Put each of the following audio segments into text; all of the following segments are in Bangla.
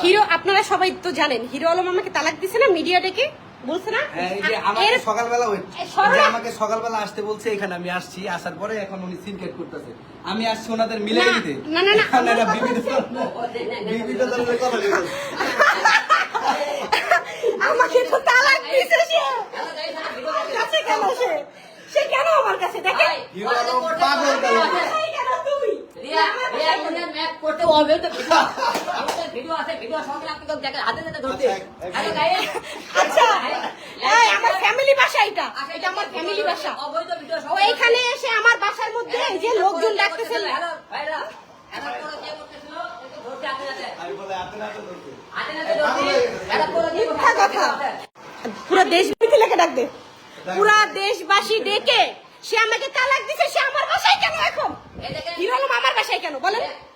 হিরো আপনারা সবাই তো জানেন হিরো আলম আমাকে তালাক দিছে না মিডিয়া ডেকে বলছে না হ্যাঁ, যে আমাকে সকালবেলা আমাকে সকালবেলা আসতে বলছে এখানে আমি আসছি আসার পরে এখন উনি সিনকেট করতেছে আমি আসছি ওনাদের মিলে না, দিতে না, না, না, এখন আমার এরা কথা বিভিন্ন ধরনের- কথা আমাকে তো তালাক দিছে সে কাছে কেন সে সে কেন আমার কাছে দেখে হিরো আলম পাগল কালো। কেন তুমি আচ্ছা এই আমার ফ্যামিলি বাসা এটা। এটা আমার ফ্যামিলি বাসা। ও এইখানে এসে আমার বাসার মধ্যে এই যে লোকজন ডাকতেছে আমি বলে, "আপনি না তো ধরতে।" মিথ্যা কথা। পুরো দেশ মিথিলাকে ডাক দে পুরা দেশবাসী ডেকে সে আমাকে তালাক দিছে সে আমার বাসায় কেন এখন? হিরো আলম আমার বাসায় কেন? বলেন। আমাকে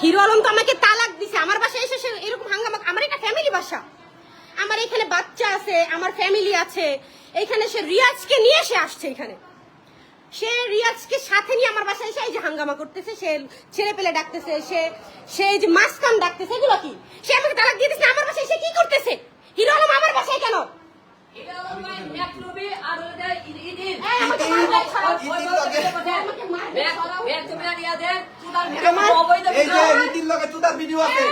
হিরো আলম ফ্যামিলি আছে এখানে সে রিয়াজকে নিয়ে সে আসছে এখানে। সে রিয়াজকে সাথে নিয়ে আমার বাসায় এসে এই যে হাঙ্গামা করতেছে, সে ছেলে পেলে ডাকতেছে, সে সে যে মাসকাম ডাকতেছে, এগুলো কি? সে আমাকে তালাক দিয়ে আমার বাসায় সে কি করতেছে? হিরো আলম আমার বাসায় কেন? চুদার ভিডিও আছে।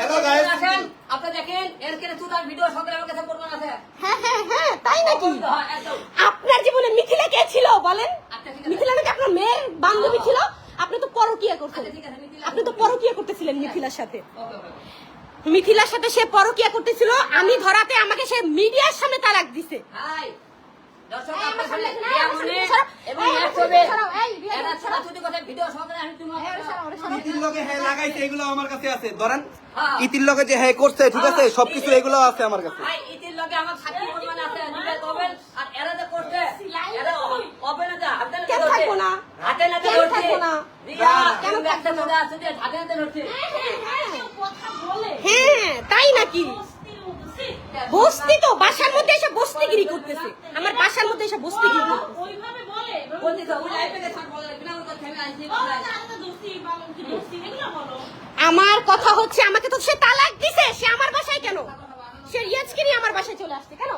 Hello, guys. দেখেন এর কেন তুতার ভিডিও সকালে আমার কাছে প্রমাণ আছে। হ্যাঁ হ্যাঁ হ্যাঁ তাই নাকি? হ্যাঁ, আপনার জীবনে মিথিলা কে ছিল বলেন? আচ্ছা, মিথিলা নাকি আপনার মেয়ের বান্ধবী ছিল? আপনি তো পরকিয়া করছেন আচ্ছা, ঠিক আছে, মিথিলা- আপনি তো পরকিয়া করতেছিলেন মিথিলার সাথে। মিথিলার সাথে সে পরকিয়া করতেছিল আমি ধরাতে আমাকে সে মিডিয়ার সামনে তালাক দিছে। ইতির লগে হ্যাঁ এগুলো আমার কাছে আছে। ধরেন হ্যাঁ। ইতির লগে যে হ্যাঁ করছে ঠিক আছে সবকিছু এগুলো আছে আমার কাছে হাই ইতির লগে আমার সাক্ষী প্রমাণ আছে নিজে কবেন আর এরা যে করছে এরা হবে না যে হাতে নাতে কেন ধরছে। থাকব না? হাতে নাতে ধরছে রিয়া কেন কেন একটা না? আছে যে হাতে নাতে ধরছে হ্যাঁ তাই নাকি? বস্তি তো বাসার মধ্যে এসে বস্তিগিরি করতেছে। আমার বাসার মধ্যে এসে বস্তিগিরি করতেছে। ওইভাবে বলে বলছি তো ওই লাইফে গেছে বলে বিনা কথা আমি আমার কথা হচ্ছে আমাকে তো সে তালাক দিছে সে আমার বাসায় কেন? সে রিয়াজকে নিয়ে আমার বাসায় চলে আসছে কেন?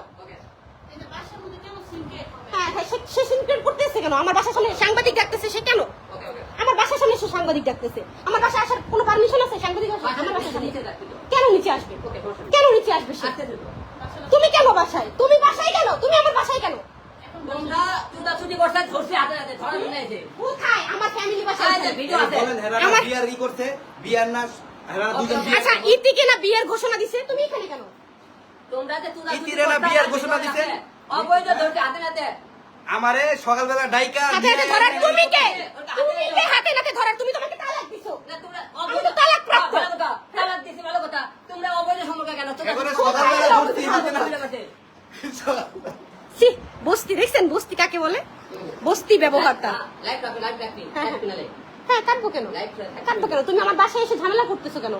হ্যাঁ হ্যাঁ সে- সে সিনক্রেট করতেছে কেন? আমার বাসার সামনে সাংবাদিক ডাকতেছে সে কেন? ওকে ওকে আমার বাসার সামনে সে সাংবাদিক ডাকতেছে। আমার বাসায় আসার কোনো পারমিশন আছে? সাংবাদিক আমার বাসার সামনে নিচে রাখতে তো কেন নিচে আসবে? কেন নিচে আসবে সে? তুমি কেন বাসায়? তুমি বাসায় কেন? তুমি আমার বাসায় কেন? তোমরা চুটা চুটি করছে ধরছে হাতে হাতে ধরা শুনেছে কোথায়? আমার ফ্যামিলি বাসায় আচ্ছা, আছে। ভিডিও আছে। বলেন হেরা আমার- বিয়ার ই করছে বিয়ার না আচ্ছা ইতিকে বিয়ের ঘোষণা দিছে? তুমি এখানে কেন? তোমরা যে বিয়ার ঘোষণা দিছে? অবৈধ ধরছে হাতে হাতে আমারে সকালবেলা ডাইকা ধরার তুমি কে? তুমি কে হাতে নাতে ধরার তুমি তোমাকে তালাক দিছো। না, তোমরা তো তালাক প্রাপ্ত। তালাক দিছি, ভালো কথা। তোমরা অবৈধ সম্পর্ক কেন? তোমরা- সকালবেলা হাতে সি বস্তি দেখছেন বস্তি কাকে বলে? বস্তি ব্যবহারটা। হ্যাঁ, লাইভ রাখো, লাইভ রাখবি, হ্যাঁ, লাইভ ফিনালে। হ্যাঁ। কাটবো কেন। কাটবো কেন? তুমি আমার বাসায় এসে ঝামেলা করতেছো কেন?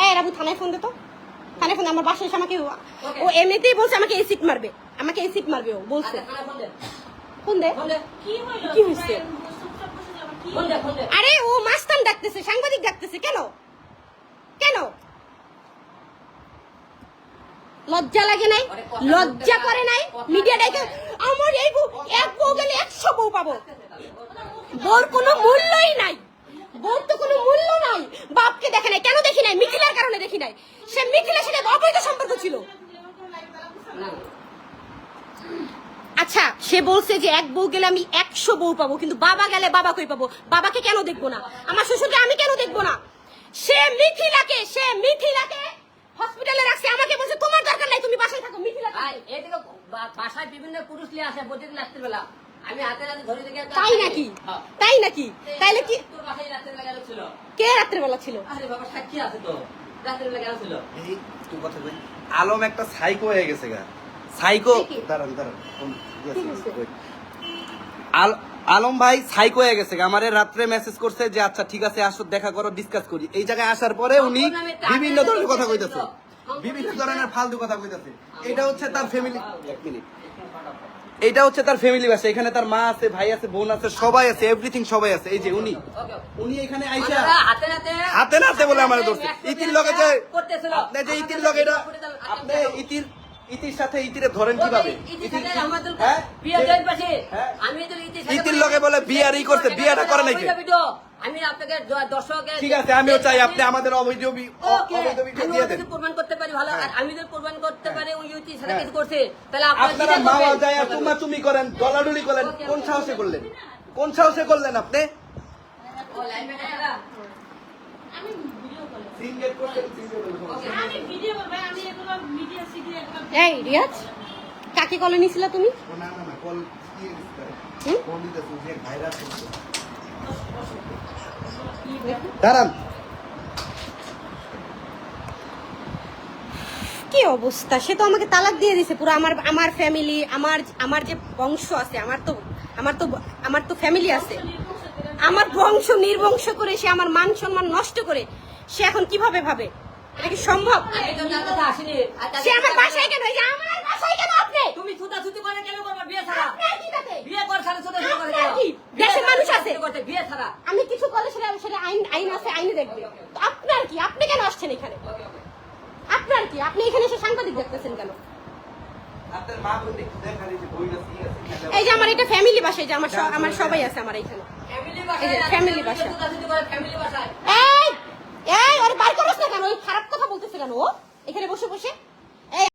এই রাবু থানায় ফোন দে তো। ফোন দে, আমার বাসায় এসে আমাকে ও এমনিতেই বলছে আমাকে এসিড মারবে। আমাকে এসিড মারবে ও বলছে। আচ্ছা, ফোন দে, কি হয়েছে? আরে ও মাস্তান ডাকতেছে সাংবাদিক ডাকতেছে কেন? কেন? লজ্জা লাগে নাই? লজ্জা করে নাই? মিডিয়া ডাকে আমার এই বউ এক বউ গেলে একশো বউ পাবো। বউর কোনো মূল্যই নাই। বউর তো কোনো মূল্য নাই। বাপকে দেখে নাই কেন দেখি নাই? মিথিলার কারণে দেখি নাই। সে মিথিলার সাথে অবৈধ সম্পর্ক ছিল। আচ্ছা সে বলছে যে এক বউ গেলে আমি একশো বউ পাবো কিন্তু বাবা গেলে বাবা কই পাবো? বাবাকে কেন দেখব না? আমার শ্বশুরকে আমি কেন দেখব না? সে মিথিলাকে সে মিথিলাকে হসপিটালে রাখছে। আমাকে বলছে তোমার দরকার নাই তুমি বাসায় থাকো মিথিলা এদিকে বাসায় বিভিন্ন পুরুষ নিয়ে আসে প্রতিদিন রাত্রিবেলা। আমি হাতে হাতে ধরে দেখে তাই নাকি? হ্যাঁ। তাই নাকি? তাইলে কি ছিল কে রাত্রেবেলা ছিল? আরে বাবা সাক্ষী আছে তো। কেন ছিল? এই কথা বলি। আলম একটা সাইকো হয়ে গেছে গা। সাইকো দাঁড়ান দাঁড়ান. আল- আলম ভাই সাইকো হয়ে গেছে গা। আমারে রাত্রে মেসেজ করছে যে আচ্ছা ঠিক আছে আসো দেখা করো ডিসকাস করি। এই জায়গায় আসার পরে উনি বিভিন্ন ধরনের কথা কইতেছে। বিভিন্ন ধরনের ফালতু কথা কইতাছে। এটা হচ্ছে তার ফ্যামিলি এক মিনিট এটা হচ্ছে তার ফ্যামিলি বাসা এখানে তার মা আছে ভাই আছে বোন আছে সবাই আছে এভরিথিং সবাই আছে এই যে উনি উনি এখানে আইসা হাতে নাতে হাতে নাতে বলে আমার ধরছে ইতির লগে যে আপনি যে ইতির লগে এটা আপনি ইতির ইতির সাথে ইতিরে ধরেন কীভাবে ইতির হ্যাঁ? হ্যাঁ? আমি তো ইতির ইতির লগে বলে বিয়ারই ই করছে, বিয়াটা করে নাকি? আমি আপনাকে দ- দর্শকের ঠিক আছে আমিও চাই আপনি আমাদের অবৈধ বি- অবৈধ ভিডিও দিয়ে দেন। প্রমাণ করতে পারি ভালো। আর আমি যদি প্রমাণ করতে পারি ওই ইউটি সাথে হ্যাঁ। কিছু করছে তাহলে আপনারা মাওয়া যায় তুমা তুমি করেন দলাডুলি করেন কোন সাহসে করলেন? কোন সাহসে করলেন আপনি? ও, আমি ভিডিও কল সিনগেট করছেন সিনগেট আমি ভিডিও করব আমি এগুলো মিডিয়া সিডি এই রিয়াজ? কাকে কলে নিছিলা তুমি? না না না কল যে ভাইরাস দাঁড়ান। কি অবস্থা? সে তো আমাকে তালাক দিয়ে দিছে পুরো আমার আমার ফ্যামিলি আমার আমার যে বংশ আছে আমার তো আমার তো আমার তো ফ্যামিলি আছে। আমার বংশ নির্বংশ করে সে আমার মান সম্মান নষ্ট করে সে এখন কীভাবে ভাবে? এটা কি সম্ভব? সে আমার বাসায় কেন? আমার বাসায় কেন আপনি? তুমি ছুটাছুটি করে কেন করবা বিয়ে ছাড়া? বিয়ে কর ছাড়া ছুটাছুটি করে আপনার কেন? কি? বিয়ে দেশের ছাড়া মানুষ ছুটাছুটি আছে। করতে, বিয়ে ছাড়া। আমি কিছু করলে সেটা সেটা আইন আইন আছে আইনে দেখবে। তো আপনার কি? আপনি কেন আসছেন এখানে? আপনার কি? আপনি এখানে এসে সাংবাদিক দেখতেছেন কেন? এই যে বইটা কি আছে এই যে আমার এটা ফ্যামিলি বাসা এই যে আমার আমার সবাই আছে আমার এখানে। ফ্যামিলি এই যে family বাসা। এই এই ওর বাইর করছ না কেন? ওই খারাপ কথা বলতেছে কেন ও? এখানে বসে বসে।